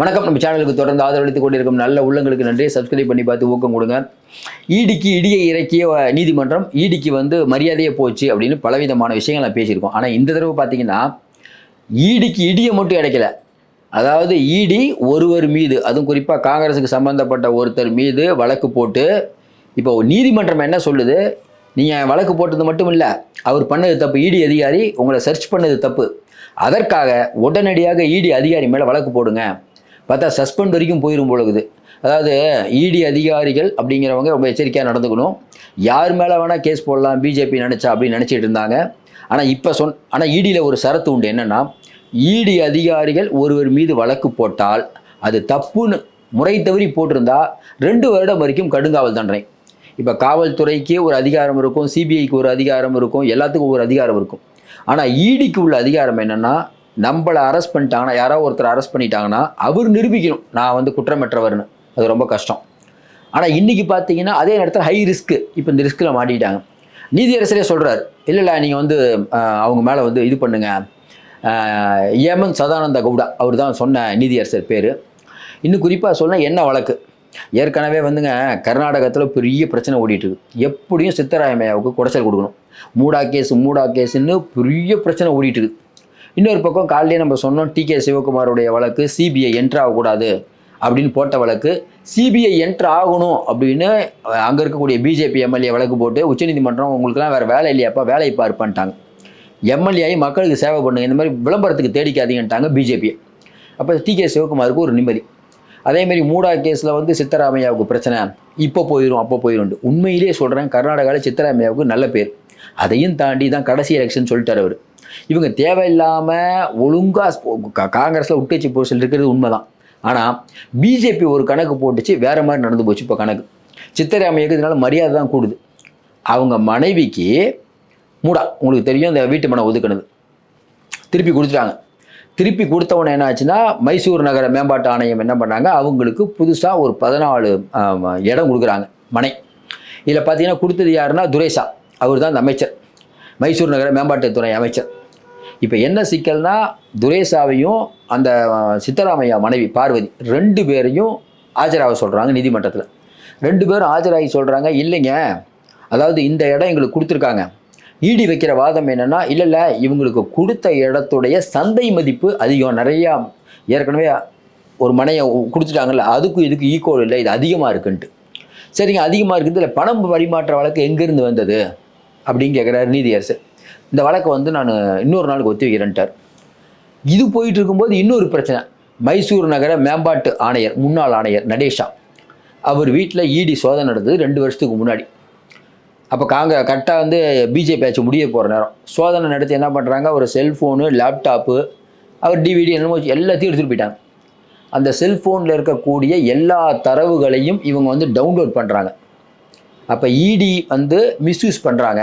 வணக்கம். நம்ம சேனலுக்கு தொடர்ந்து ஆதரவளித்துக் கொண்டிருக்கும் நல்ல உள்ளங்களுக்கு நன்றி. சப்ஸ்கிரைப் பண்ணி பார்த்து ஊக்கம் கொடுங்க. ஈடிக்கு இடியை இறக்கிய நீதிமன்றம் ஈடிக்கு வந்து மரியாதையே போச்சு அப்படின்னு பலவிதமான விஷயங்கள் நான் பேசியிருக்கோம். ஆனால் இந்த தடவை பார்த்தீங்கன்னா ஈடிக்கு இடியை மட்டும் இடைக்கல. அதாவது ஈடி ஒருவர் மீது அதுவும் குறிப்பாக காங்கிரஸுக்கு சம்பந்தப்பட்ட ஒருத்தர் மீது வழக்கு போட்டு இப்போ நீதிமன்றம் என்ன சொல்லுது? நீங்கள் வழக்கு போட்டது மட்டும் இல்லை அவர் பண்ணது தப்பு இடி அதிகாரி உங்களை சர்ச் பண்ணது தப்பு. அதற்காக உடனடியாக இடி அதிகாரி மேலே வழக்கு போடுங்க. பார்த்தா சஸ்பெண்ட் வரைக்கும் போயிடும் பொழுது அதாவது இடி அதிகாரிகள் அப்படிங்கிறவங்க ரொம்ப எச்சரிக்கையாக நடந்துக்கணும். யார் மேலே வேணால் கேஸ் போடலாம் பிஜேபி நினச்சா அப்படின்னு நினச்சிட்டு இருந்தாங்க. ஆனால் இப்போ சொன் ஆனால் இடியில் ஒரு சரத்து உண்டு. என்னென்னா இடி அதிகாரிகள் ஒருவர் மீது வழக்கு போட்டால் அது தப்புன்னு முறை தவறி போட்டிருந்தா ரெண்டு வருடம் வரைக்கும் கடுங்காவல் தண்டனை. இப்போ காவல்துறைக்கு ஒரு அதிகாரம் இருக்கும் சிபிஐக்கு ஒரு அதிகாரம் இருக்கும் எல்லாத்துக்கும் ஒரு அதிகாரம் இருக்கும். ஆனால் ஈடிக்கு உள்ள அதிகாரம் என்னென்னா நம்மளை அரெஸ்ட் பண்ணிட்டாங்கன்னா யாரோ ஒருத்தர் அரெஸ்ட் பண்ணிட்டாங்கன்னா அவர் நிரூபிக்கணும். நான் வந்து குற்றமற்றவர்னு. அது ரொம்ப கஷ்டம். ஆனால் இன்றைக்கி பார்த்தீங்கன்னா அதே நேரத்தில் ஹை ரிஸ்க்கு இப்போ இந்த ரிஸ்கில் மாட்டிட்டாங்க நீதியரசரே சொல்கிறார் இல்லை இல்லை நீங்கள் வந்து அவங்க மேலே வந்து இது பண்ணுங்க. ஏமன் சதானந்த கவுடா. அவர் தான் சொன்ன நீதியரசர் பேர். இன்னும் குறிப்பாக சொன்னால் என்ன வழக்கு? ஏற்கனவே வந்துங்க கர்நாடகத்தில் பெரிய பிரச்சனை ஓடிட்டுருக்கு. எப்படியும் சித்தராமையாவுக்கு குடைச்சல் கொடுக்கணும். மூடா கேஸ் மூடா கேஸுன்னு பெரிய பிரச்சனை ஓடிட்டுருக்கு. இன்னொரு பக்கம் காலையிலே நம்ம சொன்னோம் டி கே சிவகுமாருடைய வழக்கு சிபிஐ என்ட்ரு ஆகக்கூடாது அப்படின்னு போட்ட வழக்கு. சிபிஐ என்ட்ரு ஆகணும் அப்படின்னு அங்கே இருக்கக்கூடிய பிஜேபி எம்எல்ஏ வழக்கு போட்டு உச்சநீதிமன்றம் உங்களுக்குலாம் வேறு வேலை இல்லையாப்பா வேலையை பார்ப்பான்ட்டாங்க. எம்எல்ஏ ஆகி மக்களுக்கு சேவை பண்ணுங்க இந்த மாதிரி விளம்பரத்துக்கு தேடிக்காதீங்கன்ட்டாங்க பிஜேபி அப்போ டி கே சிவகுமாருக்கு ஒரு நிம்மதி. அதேமாரி மூடா கேஸில் வந்து சித்தராமையாவுக்கு பிரச்சனை. இப்போ போயிடும் அப்போ போயிடும் உண்மையிலேயே சொல்கிறேன் கர்நாடகாவில் சித்தராமையாவுக்கு நல்ல பேர். அதையும் தாண்டி தான் கடைசி எலெக்ஷன் சொல்லிட்டார் அவர். இவங்க தேவையில்லாமல் ஒழுங்காக காங்கிரஸில் உட்கட்சி போஸ்டில் இருக்கிறது உண்மைதான். ஆனால் பிஜேபி ஒரு கணக்கு போட்டுச்சு வேறு மாதிரி நடந்து போச்சு இப்போ கணக்கு. சித்தராமையாவுக்கு இதனால் மரியாதை தான் கூடுது. அவங்க மனைவிக்கு மூடா. உங்களுக்கு தெரியும் இந்த வீட்டு மனை ஒதுக்குனது. திருப்பி கொடுத்துட்டாங்க. திருப்பி கொடுத்தவனே என்ன ஆச்சுன்னா மைசூர் நகர மேம்பாட்டு ஆணையம் என்ன பண்ணாங்க அவங்களுக்கு புதுசாக ஒரு பதினாலு இடம் கொடுக்குறாங்க மனை. இதில் பார்த்தீங்கன்னா கொடுத்தது யாருன்னா துரைசா. அவர் தான் அந்த அமைச்சர். மைசூர் நகர மேம்பாட்டுத்துறை அமைச்சர். இப்போ என்ன சிக்கல்னா துரேசாவையும் அந்த சித்தராமையா மனைவி பார்வதி ரெண்டு பேரையும் ஆஜராக சொல்கிறாங்க நீதிமன்றத்தில். ரெண்டு பேரும் ஆஜராகி சொல்கிறாங்க இல்லைங்க. அதாவது இந்த இடம் எங்களுக்கு கொடுத்துருக்காங்க. ஈடி வைக்கிற வாதம் என்னென்னா இல்லை இல்லை இவங்களுக்கு கொடுத்த இடத்துடைய சந்தை மதிப்பு அதிகம். நிறையா ஏற்கனவே ஒரு மனையை கொடுத்துட்டாங்கல்ல அதுக்கும் இதுக்கு ஈக்குவல் இல்லை இது அதிகமாக இருக்குன்ட்டு. சரிங்க அதிகமாக இருக்குது இல்லை பணம் பரிமாற்ற வழக்கு எங்கேருந்து வந்தது? அப்படின்னு கேட்குறாரு நீதியரசு. இந்த வழக்கை வந்து நான் இன்னொரு நாளுக்கு ஒத்தி வைக்கிறேன்ட்டார். இது போயிட்டு இருக்கும்போது இன்னொரு பிரச்சனை. மைசூர் நகர மேம்பாட்டு ஆணையர் முன்னாள் ஆணையர் நடேஷா அவர் வீட்டில் இடி சோதனை நடந்தது ரெண்டு வருஷத்துக்கு முன்னாடி. அப்போ காங்க கரெக்டாக வந்து பிஜேபி ஆச்சு முடிய போகிற நேரம். சோதனை நடத்தி என்ன பண்ணுறாங்க ஒரு செல்ஃபோனு லேப்டாப்பு அவர் டிவிடி என்னமோ எல்லாத்தையும் எடுத்துகிட்டு போயிட்டாங்க. அந்த செல்ஃபோனில் இருக்கக்கூடிய எல்லா தரவுகளையும் இவங்க வந்து டவுன்லோட் பண்ணுறாங்க அப்போ இடி வந்து மிஸ்யூஸ் பண்ணுறாங்க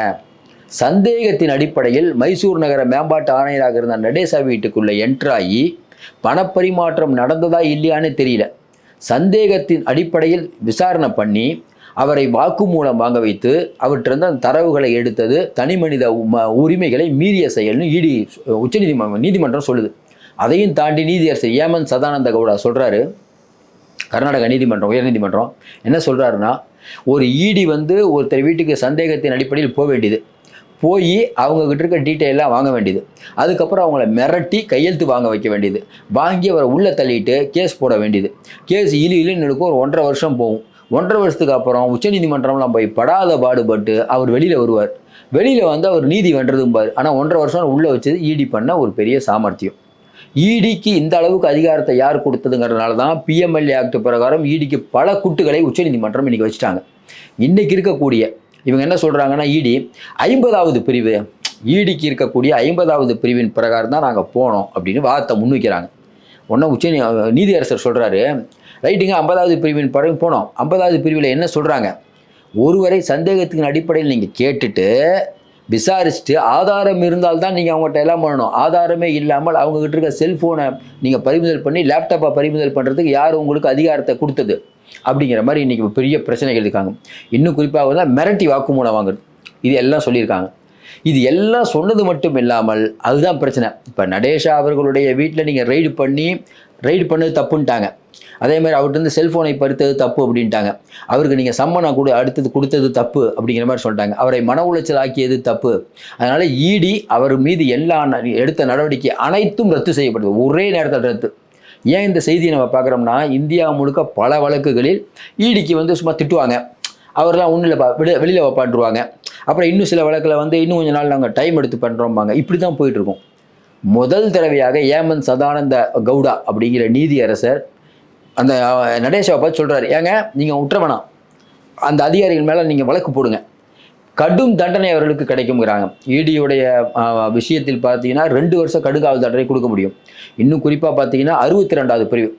சந்தேகத்தின் அடிப்படையில் மைசூர் நகர மேம்பாட்டு ஆணையராக இருந்த நடேசா வீட்டுக்குள்ளே என்ட்ராகி பணப்பரிமாற்றம் நடந்ததா இல்லையான்னு தெரியல. சந்தேகத்தின் அடிப்படையில் விசாரணை பண்ணி அவரை வாக்குமூலம் வாங்க வைத்து அவற்றிருந்து அந்த தரவுகளை எடுத்தது தனிமனித மனித உரிமைகளை மீறிய செயல்னு இடி உச்சநீதிமன்றம் நீதிமன்றம் சொல்லுது. அதையும் தாண்டி நீதியரசர் ஏமன் சதானந்த கவுடா சொல்கிறாரு கர்நாடக நீதிமன்றம் உயர்நீதிமன்றம் என்ன சொல்கிறாருன்னா ஒரு ஈடி வந்து ஒருத்தர் வீட்டுக்கு சந்தேகத்தின் அடிப்படையில் போக வேண்டியது. போய் அவங்கக்கிட்ட இருக்க டீட்டெயிலாக வாங்க வேண்டியது. அதுக்கப்புறம் அவங்கள மிரட்டி கையெழுத்து வாங்க வைக்க வேண்டியது. வாங்கி அவரை உள்ளே தள்ளிட்டு கேஸ் போட வேண்டியது. கேஸ் இழு இழுன்னு இருக்கும். ஒரு ஒன்றரை வருஷம் போகும். ஒன்றரை வருஷத்துக்கு அப்புறம் உச்சநீதிமன்றம்லாம் போய் படாத பாடுபட்டு அவர் வெளியில் வருவார். வெளியில் வந்து அவர் நீதி வென்றதும்பார். ஆனால் ஒன்றரை வருஷம் உள்ளே வச்சது ஈடி பண்ண ஒரு பெரிய சாமர்த்தியம். இடிக்கு இந்த அளவுக்கு அதிகாரத்தை யார் கொடுத்ததுங்கிறதுனால தான் பிஎம்எல்ஏ ஆக்ட் பிரகாரம் இடிக்கு பல குட்டுகளை உச்சநீதிமன்றம் இன்றைக்கி வச்சுட்டாங்க. இன்றைக்கி இருக்கக்கூடிய இவங்க என்ன சொல்கிறாங்கன்னா இடி ஐம்பதாவது பிரிவு இடிக்கு இருக்கக்கூடிய ஐம்பதாவது பிரிவின் பிரகாரம் தான் நாங்கள் போனோம் அப்படின்னு வாதத்தை முன்வைக்கிறாங்க. ஒன்றும் உச்ச நீதியரசர் சொல்கிறாரு ரைட்டுங்க ஐம்பதாவது பிரிவின் பிறகு போனோம். ஐம்பதாவது பிரிவில் என்ன சொல்கிறாங்க ஒருவரை சந்தேகத்தின் அடிப்படையில் நீங்கள் கேட்டுட்டு விசாரிச்சுட்டு ஆதாரம் இருந்தால் தான் நீங்கள் அவங்ககிட்ட எல்லாம் பண்ணணும். ஆதாரமே இல்லாமல் அவங்ககிட்ட இருக்க செல்ஃபோனை நீங்கள் பறிமுதல் பண்ணி லேப்டாப்பை பறிமுதல் பண்ணுறதுக்கு யார் உங்களுக்கு அதிகாரத்தை கொடுத்தது? அப்படிங்கிற மாதிரி இன்றைக்கி பெரிய பிரச்சனைகள் இருக்காங்க. இன்னும் குறிப்பாக வந்து மிரட்டி வாக்குமூலம் வாங்குறது. இது எல்லாம் சொல்லியிருக்காங்க. இது எல்லாம் சொன்னது மட்டும் இல்லாமல் அதுதான் பிரச்சனை. இப்போ நடேஷா அவர்களுடைய வீட்டில் நீங்கள் ரெய்டு பண்ணி ரைடு பண்ணது தப்புன்ட்டாங்க. அதே மாதிரி அவர்கிட்ட இருந்து செல்ஃபோனை பறித்தது தப்பு அப்படின்ட்டாங்க. அவருக்கு நீங்கள் சம்மனை கொடு அடுத்தது கொடுத்தது தப்பு அப்படிங்கிற மாதிரி சொல்லிட்டாங்க. அவரை மன உளைச்சல் ஆக்கியது தப்பு. அதனால் இடி அவர் மீது எல்லா ந- எடுத்த நடவடிக்கை அனைத்தும் ரத்து செய்யப்படுது ஒரே நேரத்தில் ரத்து. ஏன் இந்த செய்தியை நம்ம பார்க்குறோம்னா இந்தியா முழுக்க பல வழக்குகளில் ஈடிக்கு வந்து சும்மா திட்டுவாங்க. அவர்லாம் ஒன்றும் இல்லை விட வெளியில் வைப்பாண்டுருவாங்க அப்புறம் இன்னும் சில வழக்கில் வந்து இன்னும் கொஞ்ச நாள் நாங்கள் டைம் எடுத்து பண்ணுறோம்பாங்க இப்படி தான் போயிட்டுருக்கோம் முதல் தடவையாக ஏமன் சதானந்த கவுடா அப்படிங்கிற நீதியரசர் அந்த நடேஷாவை பார்த்து சொல்கிறாரு ஏங்க நீங்கள் விட்டுற வேணாம் அந்த அதிகாரிகள் மேலே நீங்கள் வழக்கு போடுங்க. கடும் தண்டனை அவர்களுக்கு கிடைக்குங்கிறாங்க ஈடியுடைய விஷயத்தில் பார்த்தீங்கன்னா ரெண்டு வருஷம் கடுகாவல் தண்டனை கொடுக்க முடியும். இன்னும் குறிப்பாக பார்த்தீங்கன்னா அறுபத்தி ரெண்டாவது பிரிவு.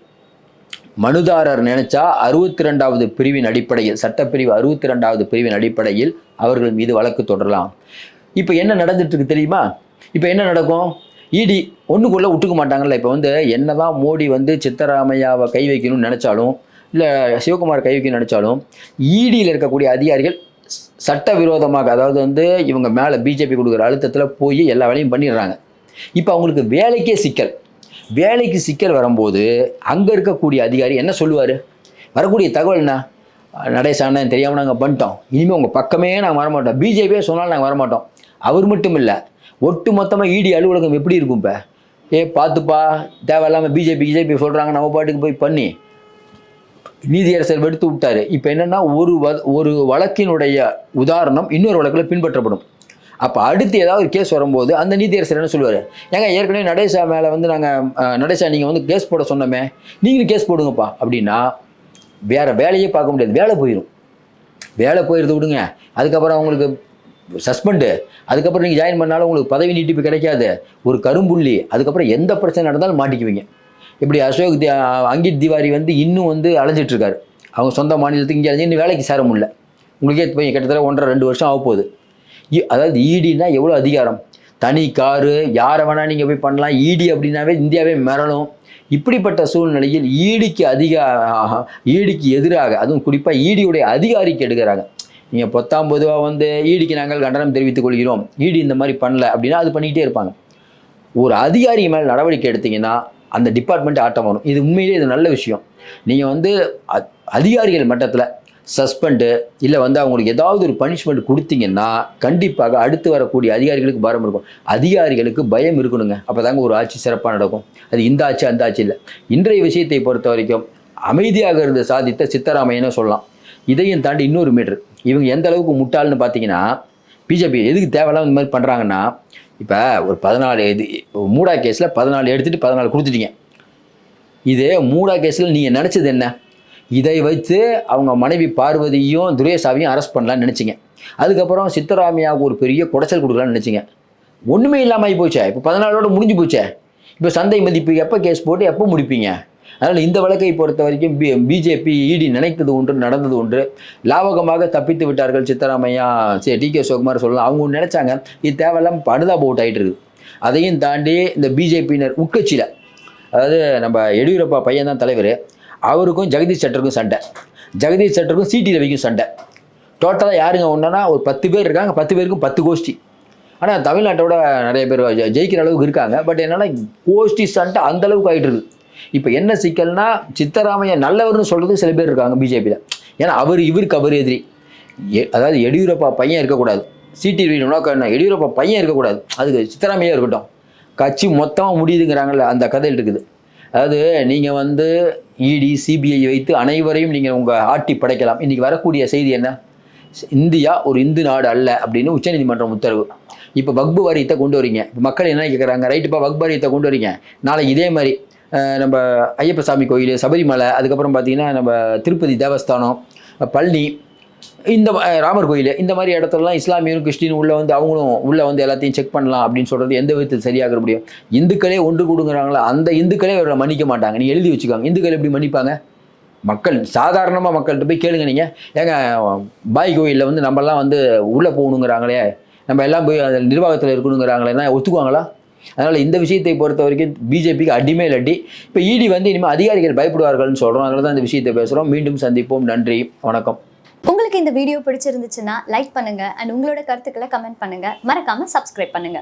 மனுதாரர் நினைச்சா அறுபத்தி ரெண்டாவது பிரிவின் அடிப்படையில் சட்டப்பிரிவு அறுபத்தி ரெண்டாவது பிரிவின் அடிப்படையில் அவர்கள் மீது வழக்கு தொடரலாம். இப்போ என்ன நடந்துட்டு இருக்கு தெரியுமா? இப்போ என்ன நடக்கும்? இடி ஒன்றுக்குள்ளே விட்டுக்க மாட்டாங்கல்ல. இப்போ வந்து என்னதான் மோடி வந்து சித்தராமையாவை கை வைக்கணும்னு நினச்சாலும் இல்லை சிவகுமார் கை வைக்கணும்னு நினச்சாலும் ஈடியில் இருக்கக்கூடிய அதிகாரிகள் சட்டவிரோதமாக அதாவது வந்து இவங்க மேலே பிஜேபி கொடுக்குற அழுத்தத்தில் போய் எல்லா வேலையும் பண்ணிடுறாங்க. இப்போ அவங்களுக்கு வேலைக்கே சிக்கல். வேலைக்கு சிக்கல் வரும்போது அங்கே இருக்கக்கூடிய அதிகாரி என்ன சொல்லுவார்? வரக்கூடிய தகவல் என்ன? நடேசான தெரியாமல் நாங்கள் பண்ணிட்டோம். இனிமேல் உங்கள் பக்கமே நாங்கள் வரமாட்டோம். பிஜேபியே சொன்னாலும் நாங்கள் வரமாட்டோம். அவர் மட்டும் இல்லை ஒட்டு மொத்தமாக இடி அலுவலகம் எப்படி இருக்கும் இப்போ ஏ பார்த்துப்பா தேவையில்லாமல் பிஜேபி பிஜேபி சொல்கிறாங்க நம்ம பாட்டுக்கு போய் பண்ணி. நீதியரசர் எடுத்து விட்டார். இப்போ என்னென்னா ஒரு வ- ஒரு வழக்கினுடைய உதாரணம் இன்னொரு வழக்கில் பின்பற்றப்படும். அப்போ அடுத்து ஏதாவது ஒரு கேஸ் வரும்போது அந்த நீதியரசர் என்ன சொல்லுவார்? ஏங்க ஏற்கனவே நடேசா மேலே வந்து நாங்கள் நடேசா நீங்கள் வந்து கேஸ் போட சொன்னோமே. நீங்களும் கேஸ் போடுங்கப்பா. அப்படின்னா வேறு வேலையே பார்க்க முடியாது. வேலை போயிடும் வேலை போயிடுது விடுங்க. அதுக்கப்புறம் அவங்களுக்கு சஸ்பெண்டு அதுக்கப்புறம் நீங்கள் ஜாயின் பண்ணாலும் உங்களுக்கு பதவி நீட்டிப்பு கிடைக்காது. ஒரு கரும்புள்ளி. அதுக்கப்புறம் எந்த பிரச்சனை நடந்தாலும் மாட்டிக்குவீங்க. இப்படி அசோக் தி- அங்கித் திவாரி வந்து இன்னும் வந்து அலைஞ்சிட்ருக்காரு. அவங்க சொந்த மாநிலத்துக்கு இங்கே அலைஞ்சு இன்னும் வேலைக்கு சேர முடியல. உங்களுக்கே போய் கிட்டத்தட்ட ஒன்றரை ரெண்டு வருஷம் ஆக போகுது இ- அதாவது ஈடினா எவ்வளோ அதிகாரம்? தனி காரு யாரை வேணால் நீங்கள் போய் பண்ணலாம். ஈடி அப்படின்னாவே இந்தியாவே மிரளும். இப்படிப்பட்ட சூழ்நிலையில் ஈடிக்கு அதிக ஈடிக்கு எதிராக அதுவும் குறிப்பாக ஈடியுடைய அதிகாரிக்கு எடுக்கிறாங்க. நீங்கள் பத்தாம் பொதுவாக வந்து ஈடிக்கு நாங்கள் கண்டனம் தெரிவித்துக் கொள்கிறோம். ஈடி இந்த மாதிரி பண்ணல அப்படின்னா அது பண்ணிக்கிட்டே இருப்பாங்க. ஒரு அதிகாரி மேல் நடவடிக்கை எடுத்தீங்கன்னா அந்த டிபார்ட்மெண்ட் ஆட்டம் வரும். இது உண்மையிலேயே இது நல்ல விஷயம். நீங்கள் வந்து அதிகாரிகள் மட்டத்தில் சஸ்பெண்டு இல்லை வந்து அவங்களுக்கு ஏதாவது ஒரு பனிஷ்மெண்ட் கொடுத்தீங்கன்னா கண்டிப்பாக அடுத்து வரக்கூடிய அதிகாரிகளுக்கு பயம் இருக்கும். அதிகாரிகளுக்கு பயம் இருக்கணுங்க. அப்போ தாங்க ஒரு ஆட்சி சிறப்பாக நடக்கும். அது இந்த ஆட்சி அந்த ஆட்சி இல்லை. இன்றைய விஷயத்தை பொறுத்த வரைக்கும் அமைதியாக இருந்து சாதித்த சித்தராமையன்னு சொல்லலாம். இதையும் தாண்டி இன்னொரு மீட்ரு. இவங்க எந்த அளவுக்கு முட்டாள்னு பார்த்தீங்கன்னா பிஜேபி எதுக்கு தேவையில்லாம இந்த மாதிரி பண்ணுறாங்கன்னா இப்போ ஒரு பதினாலு இது மூடா கேஸில் பதினாலு எடுத்துகிட்டு பதினாலு கொடுத்துட்டீங்க. இதே மூடா கேஸில் நீங்கள் நினச்சது என்ன? இதை வைத்து அவங்க மனைவி பார்வதியும் துரேசாவையும் அரெஸ்ட் பண்ணலாம்னு நினச்சிங்க. அதுக்கப்புறம் சித்தராமையாவுக்கு ஒரு பெரிய குடைச்சல் கொடுக்கலான்னு நினச்சிங்க. ஒன்றுமே இல்லாமல் ஆகி போச்சே. இப்போ பதினாலோடு முடிஞ்சு போச்சே. இப்போ சந்தை மதிப்பு எப்போ கேஸ் போட்டு எப்போ முடிப்பீங்க? அதனால் இந்த வழக்கை பொறுத்த வரைக்கும் பி பிஜேபி இடி நினைத்தது ஒன்று நடந்தது ஒன்று. லாவகமாக தப்பித்து விட்டார்கள் சித்தராமையா. சரி டி கே சிவகுமார் சொல்லலாம். அவங்க ஒன்று நினச்சாங்க இது தேவையில்லாமல் இப்போ அனுதாப ஆகிட்டு இருக்குது. அதையும் தாண்டி இந்த பிஜேபியினர் உட்கட்சியில் அதாவது நம்ம எடியூரப்பா பையன் தான் தலைவர் அவருக்கும் ஜெகதீஷ் சட்டருக்கும் சண்டை. ஜெகதீஷ் சட்டருக்கும் சிடி ரவிக்கும் சண்டை. டோட்டலாக யாருங்க ஒன்றுனா ஒரு பத்து பேர் இருக்காங்க. பத்து பேருக்கும் பத்து கோஷ்டி. ஆனால் தமிழ்நாட்டோட நிறைய பேர் ஜெ- ஜெயிக்கிற அளவுக்கு இருக்காங்க. பட் என்னென்னா கோஷ்டி சண்டை அந்தளவுக்கு ஆகிட்டு இருக்குது. இப்போ என்ன சிக்கல்னா சித்தராமையா நல்லவர்னு சொல்கிறது சில பேர் இருக்காங்க பிஜேபியில் ஏன்னா அவர் இவருக்கு அவர் எதிரி. எ- அதாவது எடியூரப்பா பையன் இருக்கக்கூடாது. சிடி ரவி என்ன எடியூரப்பா பையன் இருக்கக்கூடாது. அதுக்கு சித்தராமையா இருக்கட்டும். கட்சி மொத்தமாக முடியுதுங்கிறாங்கல்ல அந்த கதையில் இருக்குது. அதாவது நீங்கள் வந்து இடி சிபிஐ வைத்து அனைவரையும் நீங்கள் உங்கள் ஆட்டி படைக்கலாம். இன்றைக்கி வரக்கூடிய செய்தி என்ன? இந்தியா ஒரு இந்து நாடு அல்ல அப்படின்னு உச்சநீதிமன்றம் உத்தரவு. இப்போ வக்பு வாரியத்தை கொண்டு வரீங்க. இப்போ மக்கள் என்ன கேட்குறாங்க ரைட்டுப்பா வக்பு வாரியத்தை கொண்டு வரீங்க. நாளைக்கு இதே மாதிரி நம்ம ஐயப்ப சாமி கோயில் சபரிமலை அதுக்கப்புறம் பார்த்தீங்கன்னா நம்ம திருப்பதி தேவஸ்தானம் பழனி இந்த ராமர் கோயில் இந்த மாதிரி இடத்துலலாம் இஸ்லாமியரும் கிறிஸ்டினும் உள்ளே வந்து அவங்களும் உள்ளே வந்து எல்லாத்தையும் செக் பண்ணலாம் அப்படின்னு சொல்கிறது எந்த விதத்தில் சரியாக முடியும்? இந்துக்களே ஒன்று கொடுங்குறாங்களா? அந்த இந்துக்களே அவரை மன்னிக்க மாட்டாங்க. நீ எழுதி வச்சுக்காங்க. இந்துக்கள் எப்படி மன்னிப்பாங்க? மக்கள் சாதாரணமாக மக்கள்கிட்ட போய் கேளுங்க நீங்கள் ஏங்க பாய் கோயிலில் வந்து நம்மலாம் வந்து உள்ளே போகணுங்கிறாங்களே. நம்ம எல்லாம் போய் அதில் நிர்வாகத்தில் இருக்கணுங்கிறாங்களேன்னா ஒத்துக்குவாங்களா? அதனால் இந்த விஷயத்தை பொறுத்த வரைக்கும் பிஜேபிக்கு அடிமேல் அடி இப்போ இடி வந்து இனிமேல் அதிகாரிகள் பயப்படுவார்கள்னு சொல்கிறோம் அதனால தான் இந்த விஷயத்தை பேசுகிறோம் மீண்டும் சந்திப்போம். நன்றி. வணக்கம். உங்களுக்கு இந்த வீடியோ பிடிச்சிருந்துச்சுன்னா லைக் பண்ணுங்கள் அண்ட் உங்களோட கருத்துக்களை கமெண்ட் பண்ணுங்க. மறக்காமல் சப்ஸ்கிரைப் பண்ணுங்க.